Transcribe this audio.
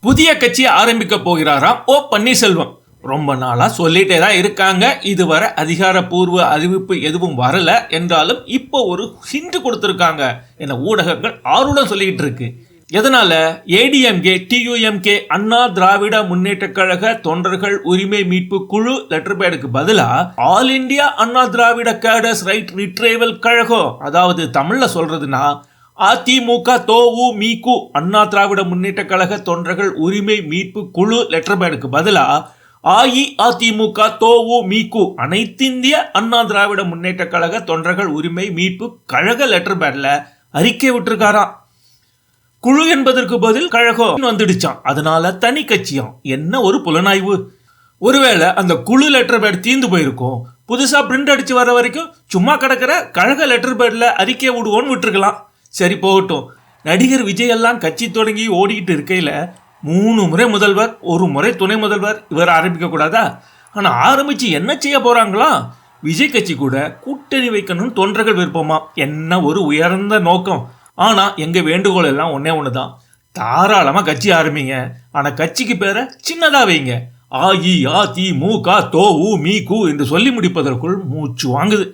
புதிய கட்சியை ஆரம்பிக்க போகிறாராம் ஓ பன்னீர்செல்வம். ரொம்ப நாளாக சொல்லிட்டே தான் இருக்காங்க. இதுவரை அதிகாரப்பூர்வ அறிவிப்பு எதுவும் வரல. என்றாலும் இப்போ ஒரு ஹிண்ட் கொடுத்துருக்காங்க. என ஊடகங்கள் ஆர்வலம் சொல்லிக்கிட்டு இருக்கு. எதனால? ஏடிஎம்கே டியூஎம்கே அண்ணா திராவிட முன்னேற்ற கழக தொண்டர்கள் உரிமை மீட்பு குழு லெட்டர் பேடுக்கு பதிலா all India Anna Dravida cadres right retrieval Kazhagam அதாவது தமிழ்ல சொல்றதுன்னா அதிமுக தோவு மீகு அண்ணா திராவிட முன்னேற்ற கழக தொண்டர்கள் உரிமை மீட்பு குழு லெட்டர் பேடுக்கு பதிலாக அஇஅதிமுக தோவு மீகு அனைத்திந்திய அண்ணா திராவிட முன்னேற்ற கழக தொண்டர்கள் உரிமை மீட்பு கழக லெட்டர் பேட்ல அறிக்கை விட்டுருக்காராம். குழு என்பதற்கு பதில் கழகம் வந்துடுச்சான் அதனால தனி கட்சியாம். என்ன ஒரு புலனாய்வு. ஒருவேளை அந்த குழு லெட்டர் பேட் தீந்து போயிருக்கும். புதுசா பிரிண்ட் அடிச்சு வர வரைக்கும் சும்மா கிடக்கிற கழக லெட்டர் பேட்ல அறிக்கை விடுவோன்னு விட்டுருக்கலாம். சரி போகட்டும். நடிகர் விஜய் எல்லாம் கட்சி தொடங்கி ஓடிக்கிட்டு இருக்கையில் மூணு முறை முதல்வர் ஒரு முறை துணை முதல்வர் இவர் ஆரம்பிக்கக்கூடாதா ஆனால் ஆரம்பித்து என்ன செய்ய போகிறாங்களா விஜய் கட்சி கூட கூட்டணி வைக்கணும்னு தொண்டர்கள் விருப்பமா? என்ன ஒரு உயர்ந்த நோக்கம். ஆனால் எங்கள் வேண்டுகோள் எல்லாம் ஒன்றே ஒன்று தான் தாராளமாக கட்சி ஆரம்பிங்க. ஆனால் கட்சிக்கு பேரை சின்னதாக வைங்க. ஆ இ ஆ தி மு கா தோ உ மீ கு என்று சொல்லி முடிப்பதற்குள் மூச்சு வாங்குது.